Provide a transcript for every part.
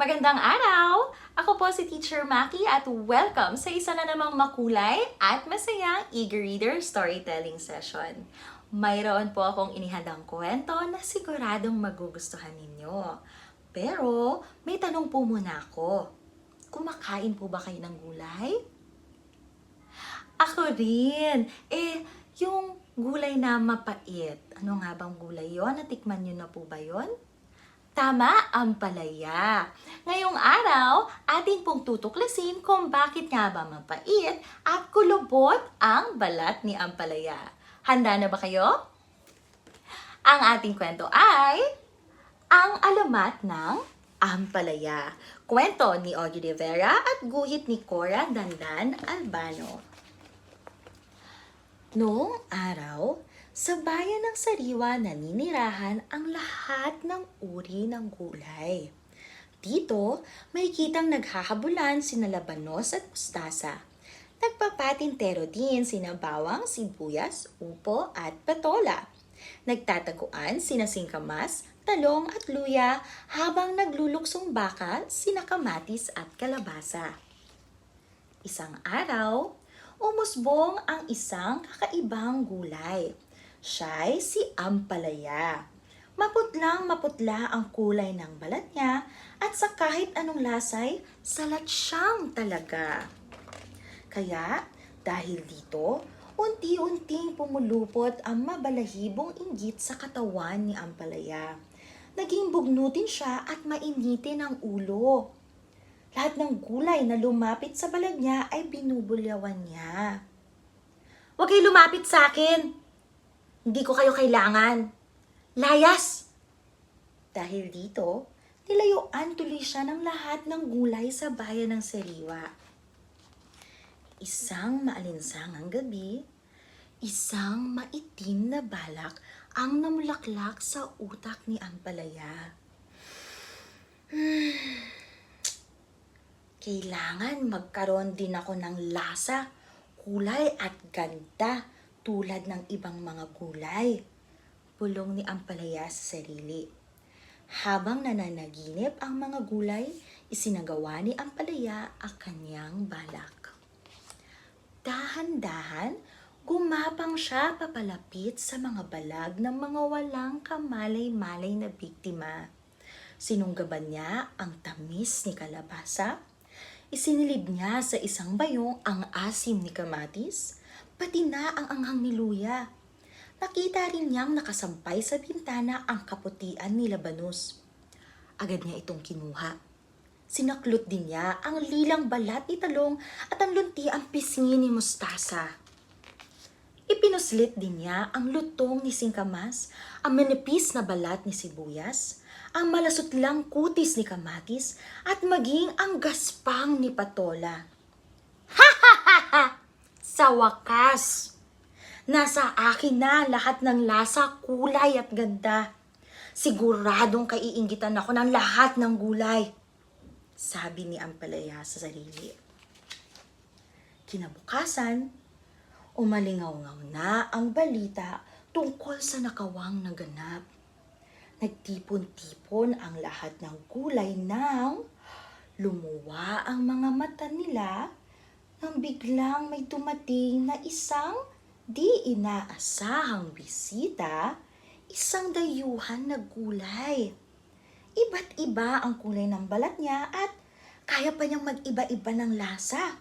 Magandang araw! Ako po si Teacher Maki at welcome sa isa na namang makulay at masayang eager reader storytelling session. Mayroon po akong inihandang kwento na siguradong magugustuhan ninyo. Pero may tanong po muna ako. Kumakain po ba kayo ng gulay? Ako rin. Eh, yung gulay na mapait. Ano nga bang gulay yon? Natikman nyo na po ba yon? Tama, ang palaya. Ngayong araw, atin pong tutuklasin kung bakit nga ba mapait at kulubot ang balat ni Ampalaya. Handa na ba kayo? Ang ating kwento ay Ang Alamat ng Ampalaya. Kwento ni Ogie de Vera at guhit ni Cora Dandan Albano. Noong araw, sa bayan ng Sariwa naninirahan ang lahat ng uri ng gulay. Dito, may kitang naghahabulan sina labanos at mustasa. Nagpapatintero din sina bawang, sibuyas, upo at patola. Nagtataguan sina singkamas, talong at luya habang nagluluksong bakal sina kamatis at kalabasa. Isang araw, umusbong ang isang kakaibang gulay. Siya'y si Ampalaya. Maputlang maputla ang kulay ng balat niya at sa kahit anong lasay, salat siyang talaga. Kaya, dahil dito, unti-unting pumulupot ang mabalahibong inggit sa katawan ni Ampalaya. Naging bugnutin siya at mainitin ang ulo. Lahat ng gulay na lumapit sa balag niya ay binubulyawan niya. Huwag kayo lumapit sa akin! Hindi ko kayo kailangan. Layas! Dahil dito, nilayuan tuloy siya ng lahat ng gulay sa bayan ng Seriwa. Isang maalinsangang gabi, isang maitim na balak ang namulaklak sa utak ni Ampalaya. Kailangan magkaroon din ako ng lasa, kulay at ganda tulad ng ibang mga gulay. Bulong ni Ampalaya sa sarili. Habang nananaginip ang mga gulay, isinagawa ni Ampalaya ang kanyang balak. Dahan-dahan, gumapang siya papalapit sa mga balag ng mga walang kamalay-malay na biktima. Sinunggaban niya ang tamis ni kalabasa, isinilid niya sa isang bayong ang asim ni kamatis, pati na ang anghang ni luya. Nakita rin niyang nakasampay sa bintana ang kaputian ni Labanus. Agad niya itong kinuha. Sinaklot din niya ang lilang balat ni Talong at ang lunti ang pisngi ni Mustasa. Ipinuslit din niya ang lutong ni Singkamas, ang manipis na balat ni Sibuyas, ang malasutlang kutis ni Kamatis, at maging ang gaspang ni Patola. Sa wakas, nasa akin na lahat ng lasa, kulay at ganda. Siguradong kaiingitan ako ng lahat ng gulay. Sabi ni Ampalaya sa sarili. Kinabukasan, umalingaw-ngaw na ang balita tungkol sa nakawang naganap. Nagtipon-tipon ang lahat ng gulay nang lumuwa ang mga mata nila nang biglang may dumating na isang di inaasahang bisita, isang dayuhan na gulay. Iba't iba ang kulay ng balat niya at kaya pa niyang mag-iba-iba ng lasa.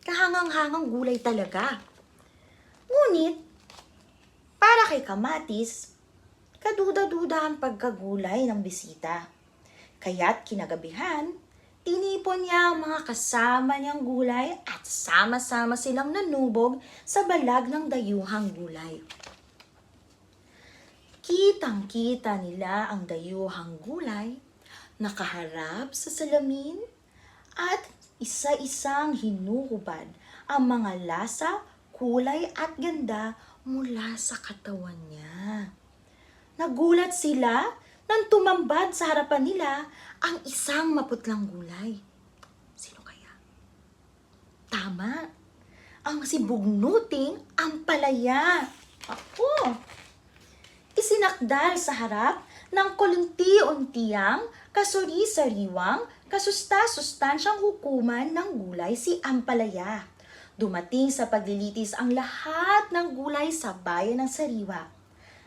Kahangang-hangang gulay talaga. Ngunit, para kay Kamatis, kaduda-duda ang pagkagulay ng bisita. Kaya't kinagabihan, tinipon niya ang mga kasama niyang gulay at sama-sama silang nanubog sa balag ng dayuhang gulay. Kitang-kita nila ang dayuhang gulay, nakaharap sa salamin, at isa-isang hinuhubad ang mga lasa, kulay at ganda mula sa katawan niya. Nagulat sila nang tumambad sa harapan nila ang isang maputlang gulay. Sino kaya? Tama, ang sibugnuting ampalaya. Ako! Isinakdal sa harap ng kulunti-untiyang kasuri-sariwang kasusta-sustansyang hukuman ng gulay si Ampalaya. Dumating sa paglilitis ang lahat ng gulay sa bayan ng Sariwa.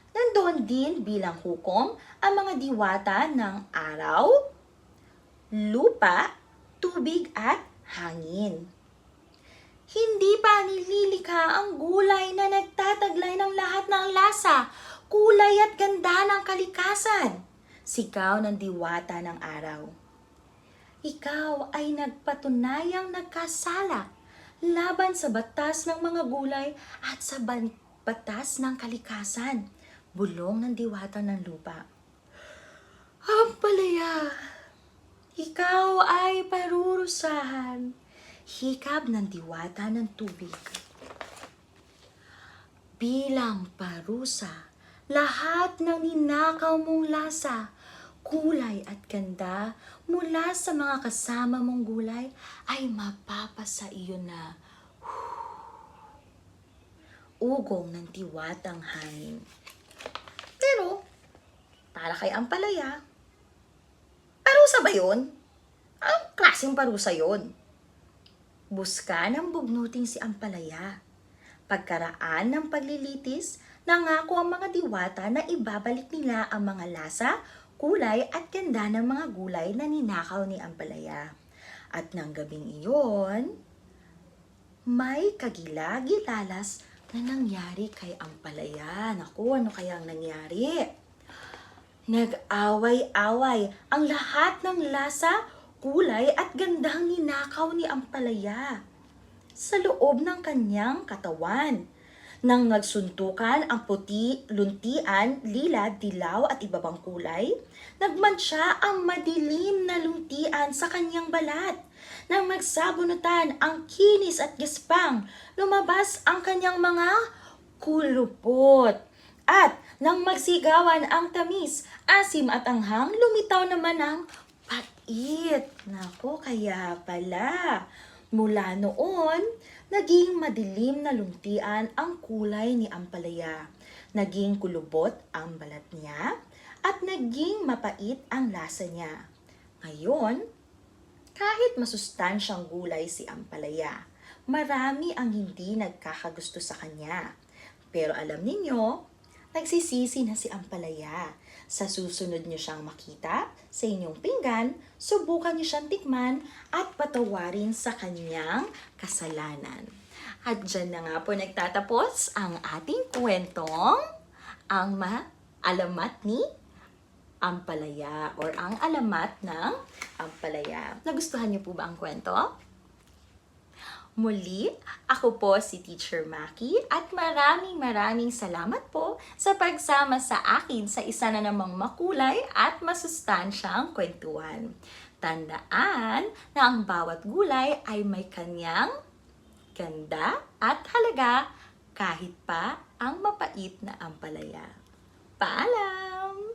Nandoon din bilang hukom ang mga diwata ng araw, lupa, tubig at hangin. Hindi pa nililikha ang gulay na nagtataglay ng lahat ng lasa, kulay at ganda ng kalikasan. Sigaw ng diwata ng araw. Ikaw ay nagpatunayang nagkasala laban sa batas ng mga gulay at sa batas ng kalikasan. Bulong ng diwata ng lupa. Ampalaya, ikaw ay parurusahan. Hikab ng diwata ng tubig. Bilang parusa, lahat ng ninakaw mong lasa, kulay at ganda mula sa mga kasama mong gulay ay mapapasa iyo na ugong ng tiwatang hangin. Para kay Ampalaya, parusa ba yun? Ang klaseng parusa yon? Buska ng bugnuting si Ampalaya. Pagkaraan ng paglilitis, nangako ang mga diwata na ibabalik nila ang mga lasa, kulay at ganda ng mga gulay na ninakaw ni Ampalaya. At ng gabing iyon, may kagilagilalas na nangyari kay Ampalaya. Naku, ano kaya ang nangyari? Nag-away-away ang lahat ng lasa, kulay at gandang ninakaw ni Ampalaya sa loob ng kanyang katawan. Nang nagsuntukan ang puti, luntian, lila, dilaw at iba pang kulay, nagmansya ang madilim na luntian sa kanyang balat. Nang magsabunutan ang kinis at gispang, lumabas ang kanyang mga kulupot. At nang magsigawan ang tamis, asim at anghang, lumitaw naman ang pait. Nako, kaya pala. Mula noon, naging madilim na luntian ang kulay ni Ampalaya. Naging kulubot ang balat niya at naging mapait ang lasa niya. Ngayon, kahit masustansyang gulay si Ampalaya, marami ang hindi nagkakagusto sa kanya. Pero alam ninyo, nagsisisi na si Ampalaya. Sa susunod niyo siyang makita sa inyong pinggan, subukan niyo siyang tikman at patawarin sa kanyang kasalanan. At dyan na nga po nagtatapos ang ating kwentong ang ma-alamat ni Ampalaya or ang alamat ng Ampalaya. Nagustuhan niyo po ba ang kwento? Muli, ako po si Teacher Maki at maraming maraming salamat po sa pagsama sa akin sa isa na namang makulay at masustansyang kwentuhan. Tandaan na ang bawat gulay ay may kanyang ganda at halaga kahit pa ang mapait na ampalaya. Paalam!